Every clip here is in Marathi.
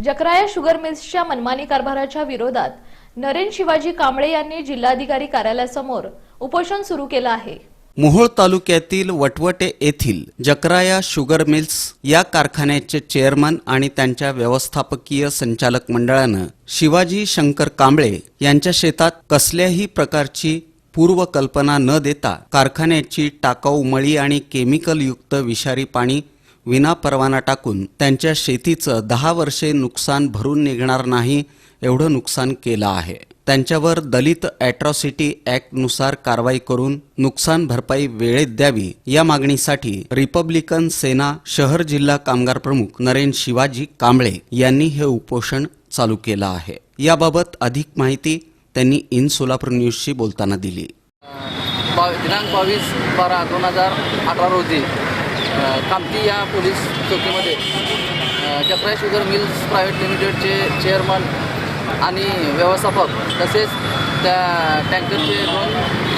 जकराया शुगर मिल्सच्या मनमानी कारभाराच्या विरोधात नरेन शिवाजी कांबळे यांनी जिल्हाधिकारी कार्यालयासमोर उपोषण सुरू केलं आहे. मोहोळ तालुक्यातील वटवटे येथील जकराया शुगर मिल्स या कारखान्याचे चेअरमन आणि त्यांच्या व्यवस्थापकीय संचालक मंडळानं शिवाजी शंकर कांबळे यांच्या शेतात कसल्याही प्रकारची पूर्वकल्पना न देता कारखान्याची टाकाऊ मळी आणि केमिकलयुक्त विषारी पाणी विना परवाना टाकून त्यांच्या शेतीचं दहा वर्षे नुकसान भरून निघणार नाही एवढं नुकसान केलं आहे. त्यांच्यावर दलित ॲट्रॉसिटी नुसार कारवाई करून नुकसान भरपाई वेळेत द्यावी या मागणीसाठी रिपब्लिकन सेना शहर जिल्हा कामगार प्रमुख नरेन शिवाजी कांबळे यांनी हे उपोषण चालू केलं आहे. याबाबत अधिक माहिती त्यांनी इन सोलापूर न्यूजशी बोलताना दिली. दिनांक बावीस बारा दोन हजार अठरा रोजी कामती या पोलीस चौकीमध्ये अ, शुगर मिल्स प्रायव्हेट लिमिटेडचे चेअरमन आणि व्यवस्थापक तसेच त्या टँकरचे दोन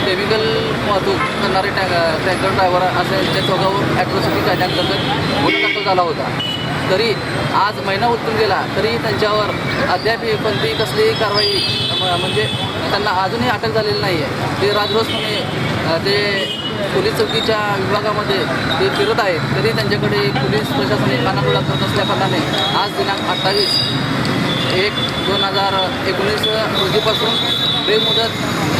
केमिकल वाहतूक करणारे टँक टँकर ड्रायव्हर असे त्या चौघावर ॲट्रोसिटी कायद्यांतर्गत गुन्हा दाखल झाला होता. तरी आज महिना उतरून गेला तरी त्यांच्यावर अद्याप कोणतीही कसलीही कारवाई म- म्हणजे त्यांना अजूनही अटक झालेली नाही आहे ते राजरोसपणे ते पोलीस चौकीच्या विभागामध्ये ते फिरत आहेत. तरी त्यांच्याकडे पोलीस प्रशासन कानाडोळा करत असल्याकारणाने आज दिनांक अठ्ठावीस एक दोन हजार एकोणीस रोजीपासून बेमुदत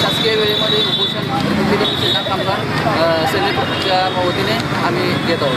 शासकीय वेळेमध्ये उपोषण कामगार अ, सेनेच्या वतीने आम्ही घेत आहोत.